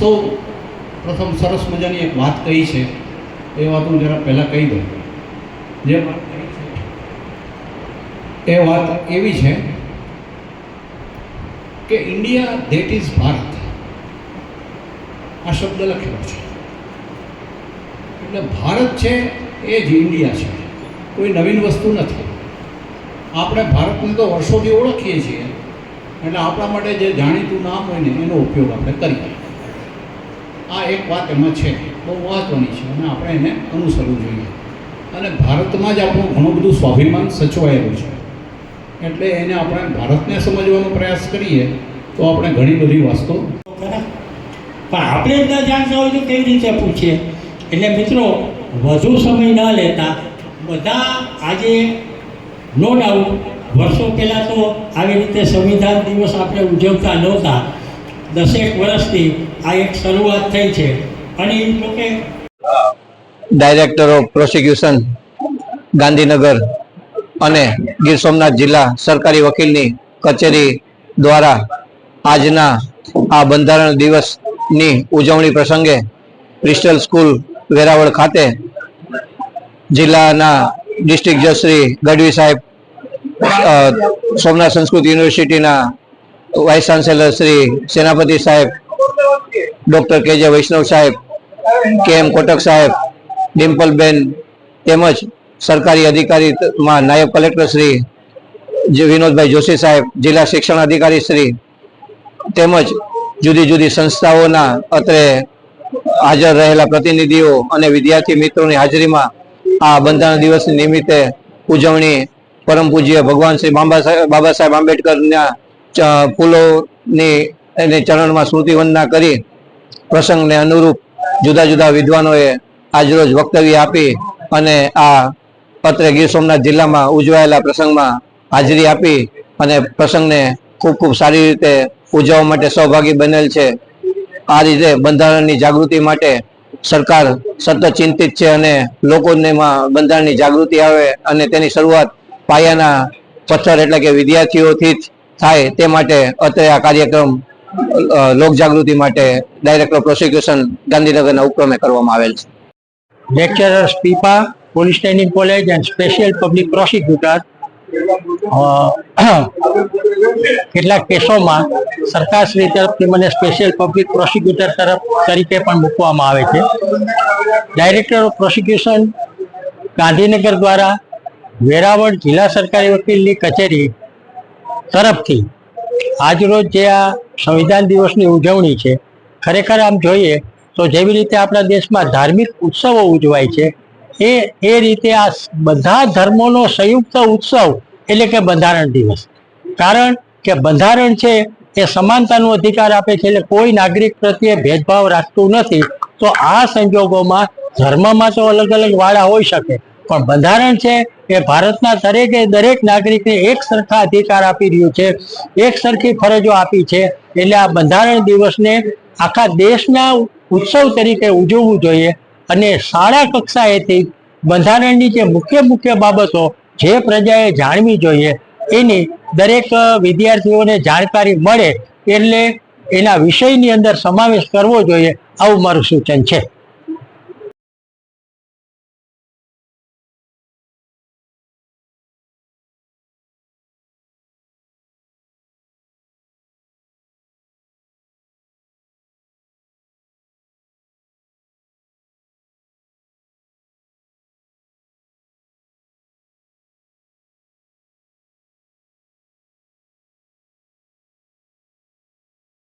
સૌ પ્રથમ સરસ મજાની એક વાત કહી છે. એ વાત હું જરા પહેલાં કહી દઉં. જે વાત કહી છે, એ વાત એવી છે કે ઇન્ડિયા ધેટ ઇઝ ભારત આ શબ્દ લખેલો છે. એટલે ભારત છે એ જ ઇન્ડિયા છે. કોઈ નવીન વસ્તુ નથી. આપણે ભારતને તો વર્ષોથી ઓળખીએ છીએ. એટલે આપણા માટે જે જાણીતું નામ હોય ને, એનો ઉપયોગ આપણે કરીએ. આ એક વાત એમાં છે. બહુ મહત્ત્વની છે અને આપણે એને અનુસરવું જોઈએ. અને ભારતમાં જ આપણું ઘણું બધું સ્વાભિમાન સચવાયેલું છે. એટલે એને આપણે ભારતને સમજવાનો પ્રયાસ કરીએ તો આપણે ઘણી બધી વસ્તુ. પણ આપણે જ ના જાણતા હોય તો કેવી રીતે પૂછીએ? એટલે મિત્રો, વધુ સમય ન લેતા બધા આજે નો ડાઉટ વર્ષો પહેલાં તો આવી રીતે સંવિધાન દિવસ આપણે ઉજવતા નહોતા. દસેક વર્ષથી આ એક શરૂઆત થઈ છે. અને એમ તો ડાયરેક્ટર ઓફ પ્રોસિક્યુશન ગાંધીનગર અને ગીર સોમનાથ જિલ્લા સરકારી વકીલની કચેરી દ્વારા આજના આ બંધારણ દિવસની ઉજવણી પ્રસંગે ક્રિસ્ટલ સ્કૂલ વેરાવળ ખાતે જિલ્લાના ડિસ્ટ્રિક્ટ જજ શ્રી ગઢવી સાહેબ સોમનાથ સંસ્કૃત યુનિવર્સિટીના વાઇસ ચાન્સેલર શ્રી સેનાપતિ સાહેબ ડોક્ટર કે જે વૈષ્ણવ સાહેબ કે એમ કોટક સાહેબ ડિમ્પલબેન તેમજ સરકારી અધિકારીમાં નાયબ કલેક્ટર શ્રી વિનોદભાઈ જોશી સાહેબ, જિલ્લા શિક્ષણ અધિકારી શ્રી, તેમજ જુદી જુદી સંસ્થાઓના અત્રે હાજર રહેલા પ્રતિનિધિઓ અને વિદ્યાર્થી મિત્રોની હાજરીમાં આ બંધારણ દિવસ નિમિત્તે ઉજવણી પરમ પૂજ્ય ભગવાન શ્રી બાબા સાહેબ આંબેડકરના ફૂલોની એને ચરણમાં સ્મૃતિવંદના કરી, પ્રસંગને અનુરૂપ જુદા જુદા વિદ્વાનોએ આજરોજ વક્તવ્ય આપી અને આ પત્રે ગીર સોમનાથ જિલ્લામાં ઉજવાયેલા પ્રસંગમાં હાજરી આપી અને પ્રસંગને ખૂબ ખૂબ સારી રીતે ઉજવવા માટે સહભાગી બનેલ છે. આ રીતે બંધારણની જાગૃતિ માટે સરકાર સતત ચિંતિત છે અને લોકોને બંધારણની જાગૃતિ આવે અને તેની શરૂઆત પાયાના પથ્થર એટલે કે વિદ્યાર્થીઓથી જ થાય તે માટે અત્યારે આ કાર્યક્રમ લોક જાગૃતિ માટે ડાયરેક્ટર ઓફ પ્રોસિક્યુશન ગાંધીનગરના ઉપક્રમે કરવામાં આવેલ છે. Lecturers પીપા police training college and special public prosecutor કેટલાક કેસોમાં સરકારશ્રી તરફથી મને સ્પેશિયલ પબ્લિક પ્રોસિક્યુટર તરફ તરીકે પણ મૂકવામાં આવે છે. ડાયરેક્ટર ઓફ પ્રોસિક્યુશન ગાંધીનગર દ્વારા વેરાવળ જિલ્લા સરકારી વકીલની કચેરી તરફથી. આજરોજ જે આ સંવિધાન દિવસની ઉજવણી છે, ખરેખર આમ જોઈએ તો જેવી રીતે આપણા દેશમાં ધાર્મિક ઉત્સવો ઉજવાય છે, એ એ રીતે આ બધા ધર્મોનો સંયુક્ત ઉત્સવ એટલે કે બંધારણ દિવસ. કારણ કે બંધારણ છે, એ સમાનતાનો અધિકાર આપે છે, એટલે કોઈ નાગરિક પ્રત્યે ભેદભાવ રાખતું નથી, તો આ સંજોગોમાં ધર્મમાં તો અલગ અલગ વાળા હોઈ શકે. પણ બંધારણ છે એ ભારતના દરેકે દરેક નાગરિકને એક સરખા અધિકાર આપી રહ્યું છે, એક સરખી ફરજો આપી છે, એટલે આ બંધારણ દિવસને આખા દેશના ઉત્સવ તરીકે ઉજવવું જોઈએ અને શાળા કક્ષાએથી બંધારણની જે મુખ્ય મુખ્ય બાબતો જે પ્રજાએ જાણવી જોઈએ, એની દરેક વિદ્યાર્થીઓને જાણકારી મળે એટલે એના વિષયની અંદર સમાવેશ કરવો જોઈએ, આવું મારું સૂચન છે.